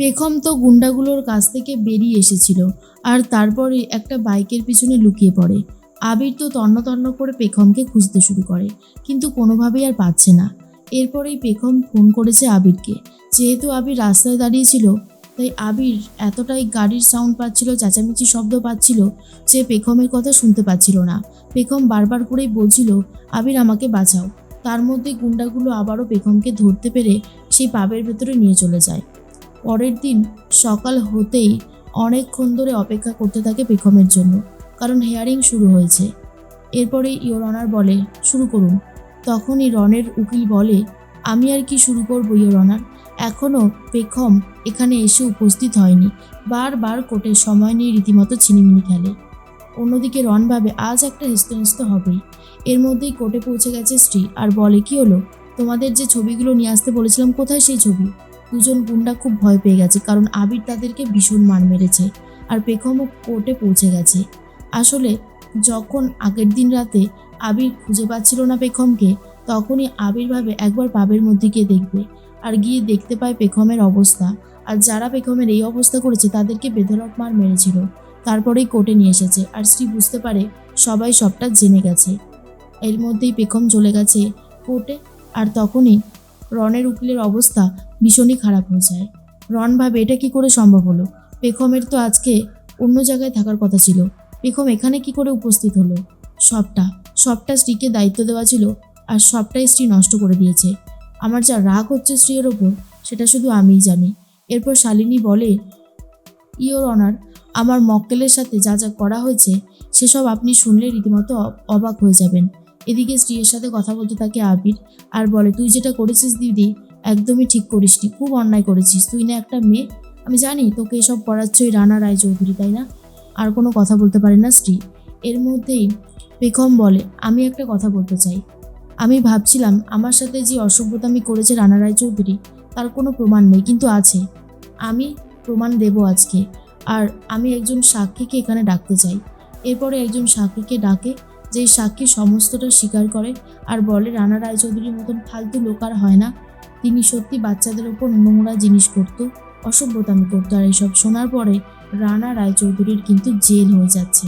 পেখম তো গুন্ডাগুলোর কাছ থেকে বেরিয়ে এসেছিল আর তারপরে একটা বাইকের পিছনে লুকিয়ে পড়ে। আবির তো তন্ন তন্ন করে পেখমকে খুঁজতে শুরু করে, কিন্তু কোনোভাবেই আর পাচ্ছে না। এরপরেই পেখম ফোন করেছে আবিরকে। যেহেতু আবির রাস্তায় দাঁড়িয়েছিল, তাই আবির এতটাই গাড়ির সাউন্ড পাচ্ছিল, চেঁচামেচি শব্দ পাচ্ছিল যে পেখমের কথা শুনতে পাচ্ছিল না। পেখম বারবার করেই বলছিল, আবির, আমাকে বাঁচাও। তার মধ্যে গুন্ডাগুলো আবারও পেখমকে ধরতে পেরে সেই পাবের ভেতরে নিয়ে চলে যায়। পরের দিন সকাল হতেই অনেকক্ষণ ধরে অপেক্ষা করতে থাকে পেখমের জন্য, কারণ হেয়ারিং শুরু হয়েছে। এরপরে ইয়োর অনার বলে, শুরু করুন। তখনই রনের উকিল বলে, আমি আর কি শুরু করব ইয়োর অনার এখনও পেখম এখানে এসে উপস্থিত হয়নি। বারবার কোর্টের সময় নিয়ে রীতিমতো ছিনিমিনি খেলে। অন্যদিকে রন ভাবে, আজ একটা হেসতে হেসতে হবেই। এর মধ্যেই কোর্টে পৌঁছে গেছে স্ত্রী। আর বলে, কি হলো? তোমাদের যে ছবিগুলো নিয়ে আসতে বলেছিলাম, কোথায় সেই ছবি? দুজন গুন্ডা খুব ভয় পেয়ে গেছে, কারণ আবির তাদেরকে ভীষণ মার মেরেছে আর পেখমও কোর্টে পৌঁছে গেছে। আসলে যখন আগের দিন রাতে আবির খুঁজে পাচ্ছিল না পেখমকে, তখনই আবির ভাবে একবার পাবের মধ্যে গিয়ে দেখবে আর গিয়ে দেখতে পায় পেখমের অবস্থা। আর যারা পেখমের এই অবস্থা করেছে, তাদেরকে বেধরক মার মেরেছিল। তারপরেই কোর্টে নিয়ে এসেছে আর স্ত্রী বুঝতে পারে সবাই সবটা জেনে গেছে। এর মধ্যেই পেখম চলে গেছে কোর্টে আর তখনই রনের উকিলের অবস্থা ভীষণই খারাপ হয়ে যায়। রন ভাবে, এটা কি করে সম্ভব হলো? পেখমের তো আজকে অন্য জায়গায় থাকার কথা ছিল। পেখম এখানে কি করে উপস্থিত হলো? সবটা সবটা স্ত্রীকে দায়িত্ব দেওয়া ছিল আর সবটাই স্ত্রী নষ্ট করে দিয়েছে। আমার যা রাগ হচ্ছে স্ত্রীর ওপর, সেটা শুধু আমিই জানি। এরপর শালিনী বলে, ইওর অনার, আমার মক্কেলের সাথে যা যা করা হয়েছে, সেসব আপনি শুনলে রীতিমতো অবাক হয়ে যাবেন। এদিকে স্ত্রীর সাথে কথা বলতে থাকে আবির আর বলে, তুই যেটা করেছিস দিদি একদমই ঠিক করিসনি, খুব অন্যায় করেছিস। তুই না একটা মেয়ে, আমি জানি তোকে এসব করাচ্ছ ওই রানা রায় চৌধুরী তাই না? আর কোনো কথা বলতে পারে না স্ত্রী। এর মধ্যেই পেখম বলে, আমি একটা কথা বলতে চাই। আমি ভাবছিলাম আমার সাথে যে অসভ্যতামি করেছে রানা রায় চৌধুরী তার কোনো প্রমাণ নেই, কিন্তু আছে। আমি প্রমাণ দেব আজকে। আর আমি একজন সাক্ষীকে এখানে ডাকতে চাই। এরপরে একজন সাক্ষীকে ডাকে, যেই সাক্ষী সমস্তটা স্বীকার করে, আর বলে, রানা রায়চৌধুরীর মতন ফালতু লোক আর হয় না। তিনি সত্যি বাচ্চাদের ওপর নোংরা জিনিস করত, অসভ্যতামি করতো, আর এইসব শোনার পরে রানা রায়চৌধুরীর কিন্তু জেল হয়ে যাচ্ছে।